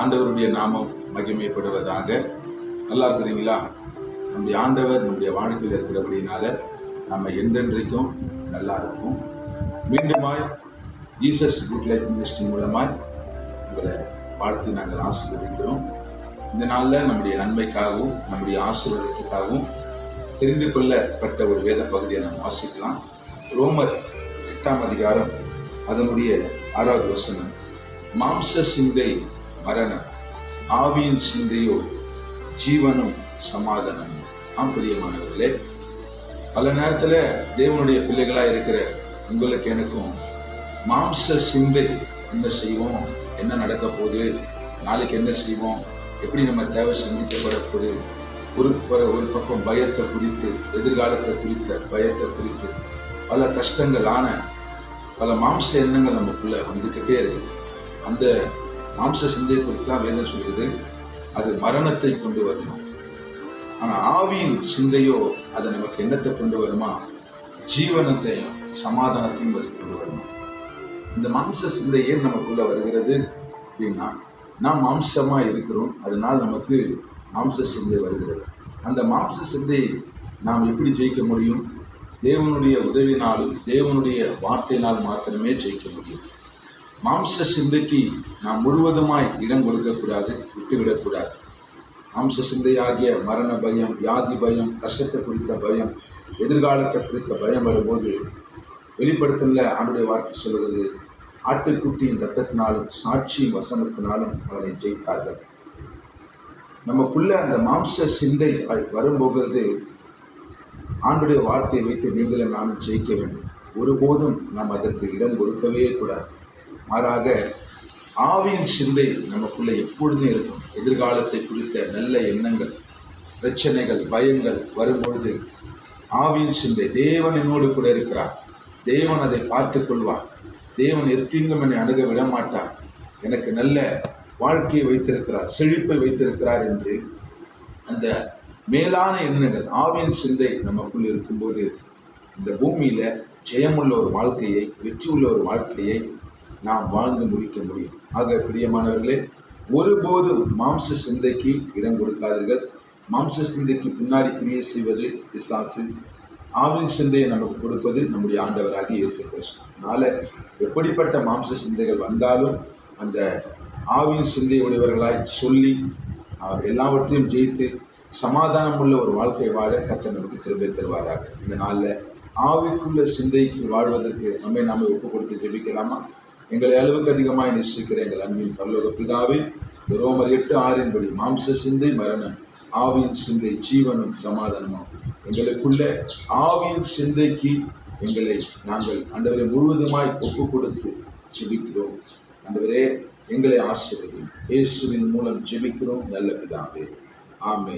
ஆண்டவருடைய நாமம் மகிமைப்படுவதாக. நல்லா இருக்கிறீங்களா? நம்முடைய ஆண்டவர் நம்முடைய வாழ்க்கையில் இருக்கிறபடினால நம்ம என்றென்றைக்கும் நல்லா இருக்கும் மீண்டுமாய் ஜீசஸ் குட் லைஃப் மினிஸ்ட்ரி மூலமாய் உங்களை வாழ்த்து நாங்கள் ஆசீர்வதிக்கிறோம். இந்த நாளில் நம்முடைய நன்மைக்காகவும் நம்முடைய ஆசீர்வாதத்துக்காகவும் தெரிந்து கொள்ளப்பட்ட ஒரு வேத பகுதியை நாம் வாசிக்கலாம். ரோமர் எட்டாம் அதிகாரம் அதனுடைய ஆறாவது வசனம். மாம்ச சிந்தை மரணம் ஆவியின் சிந்தையோ ஜீவனும் சமாதானம். ஆம் பிரியமானவர்களே பல நேரத்தில் தேவனுடைய பிள்ளைகளாக இருக்கிற உங்களுக்கு எனக்கும் மாம்ச சிந்தை என்ன செய்வோம்? என்ன நடக்க போகுது? நாளைக்கு என்ன செய்வோம்? எப்படி நம்ம தேவை சந்திக்கப்பட போகுது ஒரு ஒரு- பக்கம் பயத்தை குறித்து எதிர்காலத்தை குறித்த பயத்தை குறித்து பல கஷ்டங்களான பல மாம்ச எண்ணங்கள் நமக்குள்ள வந்துக்கிட்டே இருக்கு. அந்த மாம்ச சிந்தையை வேதம் சொல்லுது. அது மரணத்தை கொண்டு வரும்? ஆனா ஆவியின் சிந்தையோ அது நமக்கு எண்ணத்தை கொண்டு வருமா? ஜீவனத்தையும் சமாதானத்தையும் அது கொண்டு வருமா? இந்த மாம்ச சிந்தை ஏன் நமக்குள்ள வருகிறது அப்படின்னா நாம் மாம்சமா இருக்கிறோம் அதனால் நமக்கு மாம்ச சிந்தை வருகிறது. அந்த மாம்ச சிந்தையை நாம் எப்படி ஜெயிக்க முடியும்? தேவனுடைய உதவினாலும் தேவனுடைய வார்த்தையினால் மாத்திரமே ஜெயிக்க முடியும். மாம்ச சிந்தைக்கு நாம் முழுவதுமாய் இடம் கொடுக்கக்கூடாது விட்டுவிடக்கூடாது. மாம்ச சிந்தையாகிய மரண பயம் வியாதி பயம் கஷ்டத்தை குறித்த பயம் எதிர்காலத்தை குறித்த பயம் வரும்போது வெளிப்படுத்தல ஆண்டுடைய வார்த்தை சொல்கிறது ஆட்டுக்குட்டியின் ரத்தத்தினாலும் சாட்சியும் வசனத்தினாலும் அவனை ஜெயித்தார்கள். நமக்குள்ள அந்த மாம்ச சிந்தை வரும்போகிறது ஆண்டுடைய வார்த்தையை வைத்து நீங்களும் நானும் ஜெயிக்க வேண்டும். ஒருபோதும் நாம் அதற்கு இடம் கொடுக்கவே கூடாது. மாறாக ஆவியின் சிந்தை நமக்குள்ளே எப்பொழுதும் இருக்கும். எதிர்காலத்தை குறித்த நல்ல எண்ணங்கள் பிரச்சனைகள் பயங்கள் வரும்பொழுது ஆவியின் சிந்தை தேவன் என்னோடு கூட இருக்கிறார். தேவன் அதை பார்த்து கொள்வார். தேவன் எத்தீங்கும் என்னை அணுக விட மாட்டார் எனக்கு நல்ல வாழ்க்கையை வைத்திருக்கிறார் செழிப்பை வைத்திருக்கிறார் என்று அந்த மேலான எண்ணங்கள் ஆவியின் சிந்தை நமக்குள் இருக்கும்போது இந்த பூமியில் ஜெயமுள்ள ஒரு வாழ்க்கையை வெற்றி உள்ள ஒரு வாழ்க்கையை நாம் வாழ்ந்து முடிக்க முடியும். ஆக பிரியமானவர்களே ஒருபோதும் மாம்ச சிந்தைக்கு இடம் கொடுக்காதீர்கள். மாம்ச சிந்தைக்கு பின்னாடி கிரியை செய்வது பிசாசு ஆவின் சிந்தையை நமக்கு கொடுப்பது நம்முடைய ஆண்டவராகிய இயேசு கிறிஸ்து அதனால் எப்படிப்பட்ட மாம்ச சிந்தைகள் வந்தாலும் அந்த ஆவியின் சிந்தை உடையவர்களாய் சொல்லி எல்லாவற்றையும் ஜெயித்து சமாதானம் உள்ள ஒரு வாழ்க்கை வாழ கர்த்தர் நமக்கு திரும்ப தருவாராக. இந்த நாளில் ஆவிக்குள்ள சிந்தைக்கு வாழ்வதற்கு நம்மை நாம் ஒப்பு கொடுத்து ஜெபிக்கலாமா? எங்களை அளவுக்கு அதிகமாய் நேசிக்கிற எங்கள் அன்பின் பல்லோக பிதாவே ரோமர் எட்டு ஆறின்படி மாம்ச சிந்தை மரணம் ஆவியின் சிந்தை ஜீவனும் சமாதானமாகும். எங்களுக்குள்ள ஆவியின் சிந்தைக்கு எங்களை நாங்கள் அண்டவரை முழுவதுமாய் ஒப்பு கொடுத்து ஜெபிக்கிறோம். அண்டவரே எங்களை ஆசிரியர் இயேசுவின் மூலம் ஜெபிக்கிறோம் நல்ல பிதாவே. ஆமே